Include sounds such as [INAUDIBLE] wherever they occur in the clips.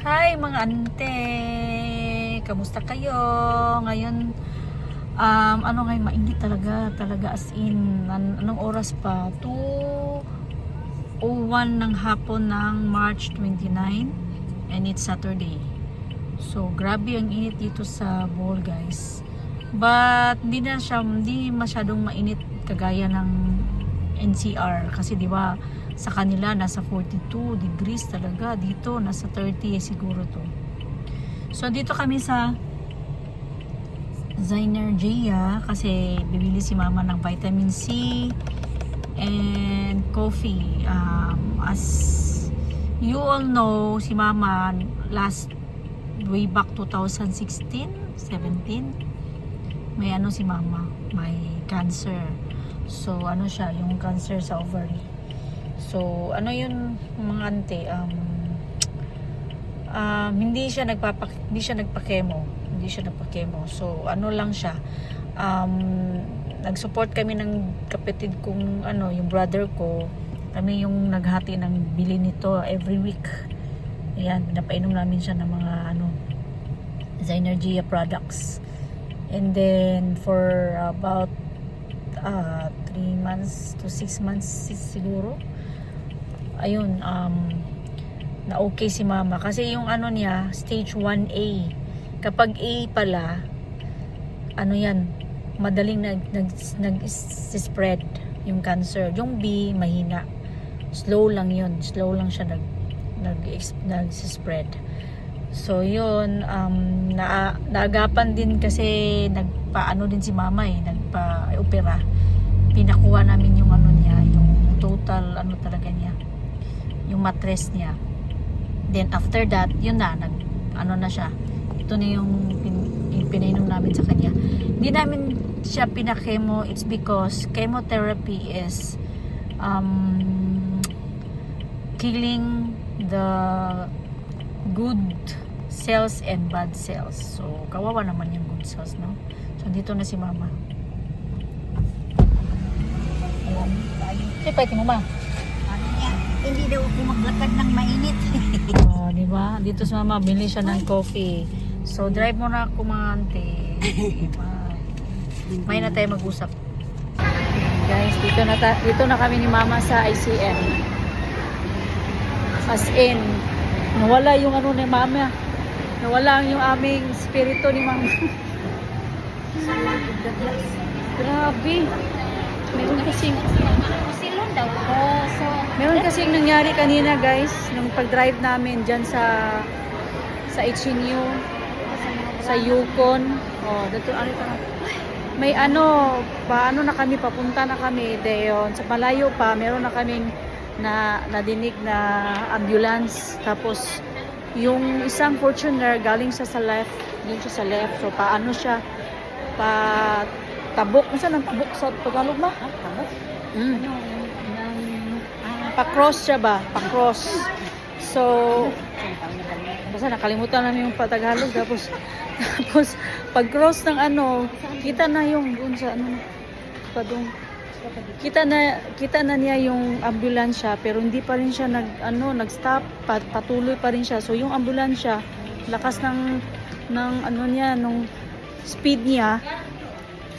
Hi mga ante! Kamusta kayo? Ngayon, um, ano ngayon, mainit talaga, talaga as in, an- anong oras pa? 2.01 ng hapon ng March 29 and it's Saturday. So, grabe ang init dito sa Bohol guys. But, hindi na siya, hindi masyadong mainit kagaya ng NCR kasi di ba sa kanila nasa 42 degrees talaga. Dito nasa 30 siguro to. So dito kami sa Zynergia kasi bibili si mama ng vitamin C and coffee. Um, as you all know si mama last way back 2016 17 may ano si mama may cancer so ano siya yung cancer sa ovary So, ano yun mga ante, um, um, hindi siya nagpapa hindi siya nagpa-chemo, hindi siya nagpa-chemo. So, ano lang siya, um, nag-support kami ng kapatid kong ano, yung brother ko. Kami yung naghati ng bili nito every week. Ayan, pinapainom namin siya ng mga ano, Zynergia products. And then, for about uh, 3 months to 6 months siguro, ayun, um, na okay si mama. Kasi yung ano niya, stage 1A. Kapag A pala, ano yan, madaling nag, nag, nag-spread yung cancer. Yung B, mahina. Slow lang yun. Slow lang siya nag, nag, nag-spread. So, yun, um, na, naagapan din kasi nagpaano din si mama eh, nagpa-opera. Pinakuha namin yung ano niya, yung total ano talaga niya, yung mattress niya. Then after that, yun na, nag, ano na siya. Ito na yung, pin, pinainom namin sa kanya. Hindi namin siya pinakemo, it's because chemotherapy is um, killing the good cells and bad cells. So, kawawa naman yung good cells, no? So, dito na si mama. Ay, pwede mo ma. Ano niya? Hindi daw ako maglakad ng mainit. [LAUGHS] Oh, di ba? Dito si mama, bili siya ng coffee. So, drive mo na ako mga ante. May na tayo mag-usap. Guys, dito na, ta- dito na kami ni mama sa ICM. As in, nawala yung ano ni mama. Nawala yung aming spirito ni mama. Grabe. Meron kasing Silon daw ko. So, Meron kasing nangyari kanina guys, nung pag-drive namin dyan sa sa HNU, sa Yukon. Oh, dito ano ito? May ano, paano na kami, papunta na kami. Deyon, sa malayo pa, meron na kaming na nadinig na ambulance. Tapos, yung isang Fortuner galing siya sa left, din siya sa left. So, paano siya, pa tabok. Saan ang tabok sa Tagalog ba? ah, tabo. Mm. Ano, ah, Pa-cross siya ba? Pa-cross. So, basta nakalimutan namin yung patagalog tapos [LAUGHS] tapos pag-cross ng ano, kita na yung dun sa ano pa dun. Kita na kita na niya yung ambulansya pero hindi pa rin siya nag ano, nag-stop, pat, patuloy pa rin siya. So yung ambulansya, lakas ng ng ano niya nung speed niya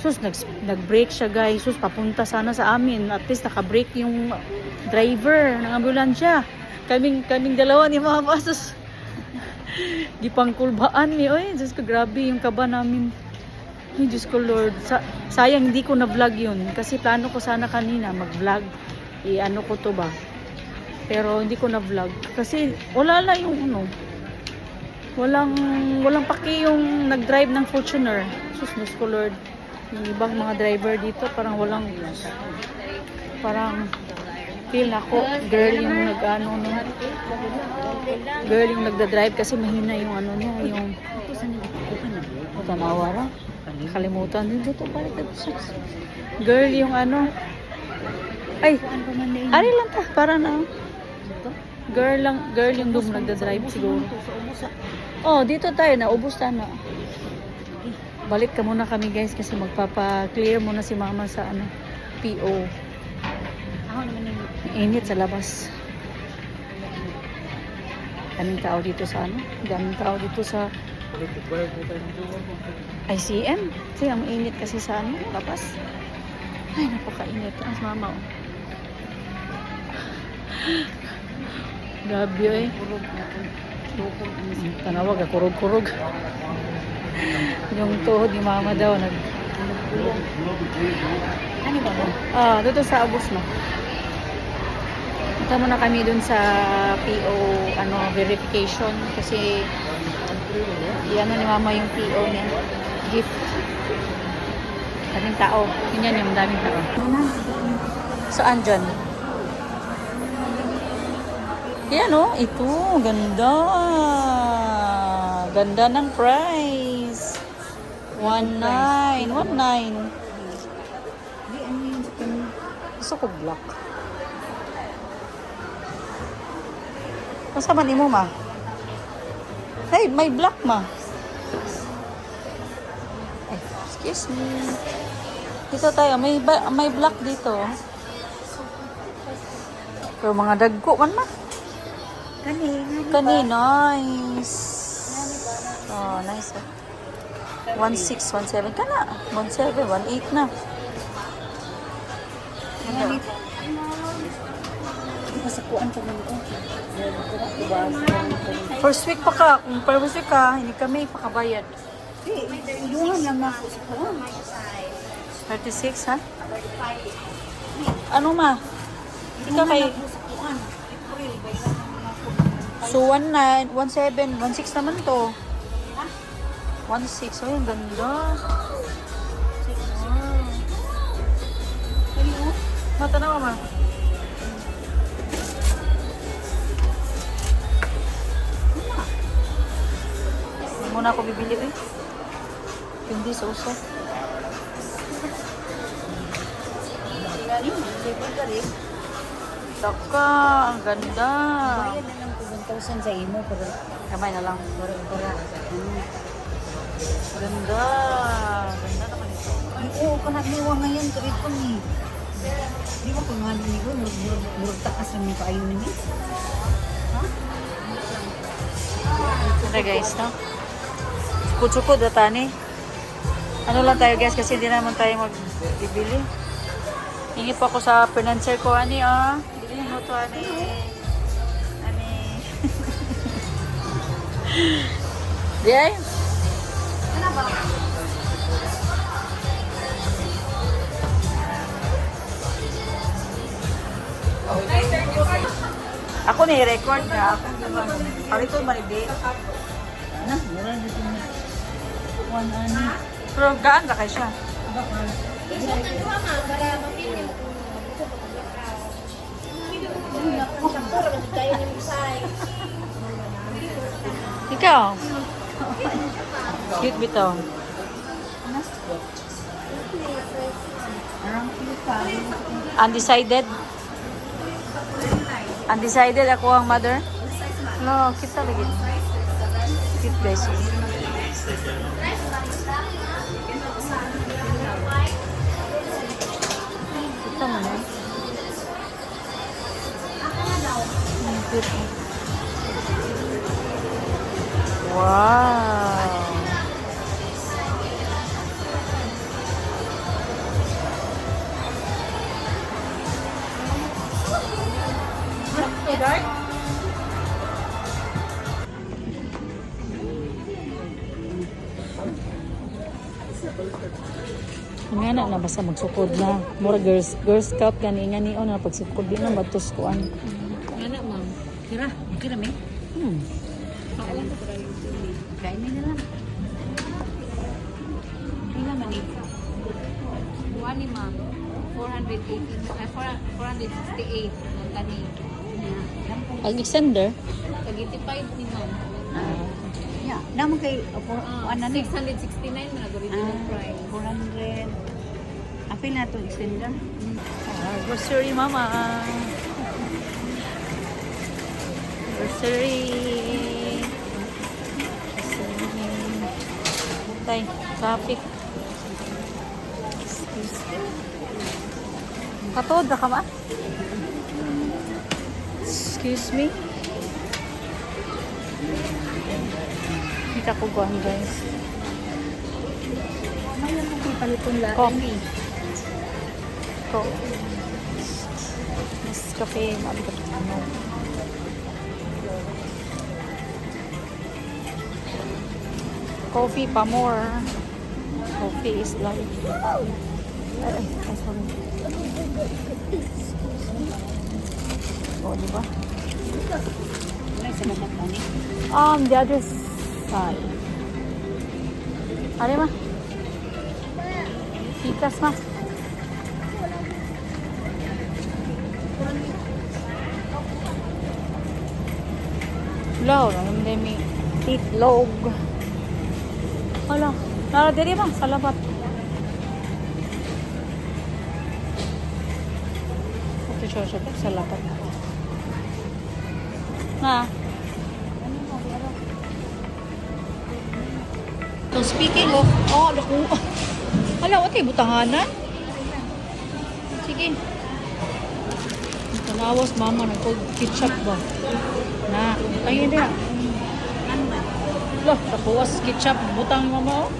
sus nag nag-brake siya guys. Sus papunta sana sa amin. At least naka-brake yung driver ng ambulansya. Kaming kaming dalawa ni mama. [LAUGHS] Sus gipangkulbaan mi oy Diyos ko grabe yung kaba namin. Ay Diyos ko Lord. Sa, sayang hindi ko na vlog yun. Kasi plano ko sana kanina mag vlog i ano ko to ba? Pero hindi ko na vlog kasi wala lang yung ano. Walang walang paki yung nag-drive ng Fortuner. Sus Diyos ko Lord yung ibang mga driver dito parang walang parang feel na ako girl yung nag-ano no? Girl yung nagda-drive kasi mahina yung ano niya yung na. tanawa ra kalimutan din dito balik sus. girl yung ano. Ay na ari lang ta para na. Girl lang girl yung dum nagda-drive siguro. Oh dito tayo na ubos na balik ka muna kami guys kasi magpapa-clear muna si mama sa ano PO Ako naman yung init sa labas Daming tao dito sa ano? Daming tao dito sa ICM. Kasi ang init kasi sa ano, labas. Ay, napakainit. Ang mama, oh. Grabe, eh. Tanawag, ah, kurog-kurog. Yung tuhod ni mama daw, nag... Ano ba? Ah, dito sa abos na. Punta muna kami dun sa PO ano verification kasi iano ni mama yung PO niya. Gift. Daming tao. Yun yan yung daming tao. Saan dyan? Yan oh, ito. Ganda. Ganda ng price. 1.9. 1.9. Di, ano yun sa kanya? Gusto ko black. Masa man imo ma? Hey, may black ma. Ay, excuse me. Dito tayo, may ba- may black dito. Pero mga dagko man ma. Kani, kani. Nice. Oh, nice. Oh. 1.6, 1.7 ka na. 1.7, 1.8 na. Kasakuan pa man ko. First week pa ka. Kung first week ka, hindi kami pakabayad. Di, iluhan lang ako sa kuwan. 36, ha? Ano ma? Hindi ka kay... So, 1.9, 1.7, 1.6 naman to. 1.6. Oh, ang ganda. Oh. Mata na, mama. Muna ako bibili, eh. Hindi sa usap. Taka, ang ganda. Bayad na lang ko 1,000 sa imo, pero Kamay na lang. para-para. Ganda. Ganda naman ito. Oo, kanat niwa ngayon, tuwid ko ni. Di ba kung nga ni ko, murag takas lang yung kaayo ni. Ha? Okay guys, no? Sukod-sukod ata ni. Ano lang tayo guys kasi hindi naman tayo magbibili. Hingi pa ako sa financer ko, ani ah. Bili mo to, ani. Ani. [LAUGHS] Di ay? Ako ni record nga. Ako naman. Parito malidi. Ano? Mura na ito. Kuwan ano. Pero gaan ka kay siya. Ikaw. Cute bito. Arang kita. Undecided? Undecided ako ang mother? No, kita lagi. Cute guys. Kita mo na. Cute. Wow. Nga na na basta magsukod na. Mura girls girl scout gani nga ni na pagsukod di na batos kuan. Ano, ma'am? Kira, kira may? Hmm. Kain na lang. Kailan man eh. Buwan ni ma'am, 418, ay, 468 ang tani. Ang extender. Tag-85 ni ma'am. Ah. Ya, naman kay, uh, for, Ah, ano ni? 669 man ang original Ah, price. 400. Apil na ito, extender. Ah, grocery mama. Grocery. Tay, traffic. Katod na ka ma? Excuse me. Ka kuguan guys. May ako kay paliton lang. Coffee. Ko. Mas kape. Mabi ka ano. Coffee pa more. Coffee is life. Ay, ay, sorry. Oh, di Um, the other side. Ano ma? Pikas ma. Naman din may titlog. Hala, nara diri ba? Salamat. Ito siya siya sa lapat. Na. So speaking of, oh, naku. Hala, wati, butanganan. Sige. Tanawas mama, nagkog-ketchup ba? Na, din ah. Loh, tapuwas ketchup, butang mama oh.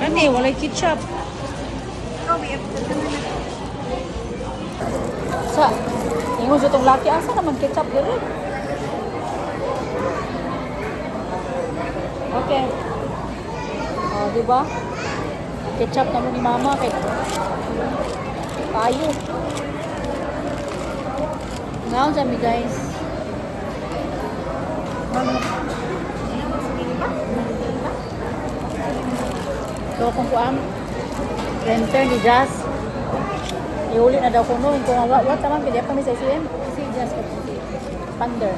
Kani, walay ketchup. Sa, ingon sa itong laki, asa naman ketchup dito? Okay. Oh, di ba? Ketchup naman ni mama kay tayo. Ngayon sa mi guys. So kung kuam renter ni Jazz Iulit na daw kuno kung ang wa tama kaya kami sa SM kasi just ko Thunder.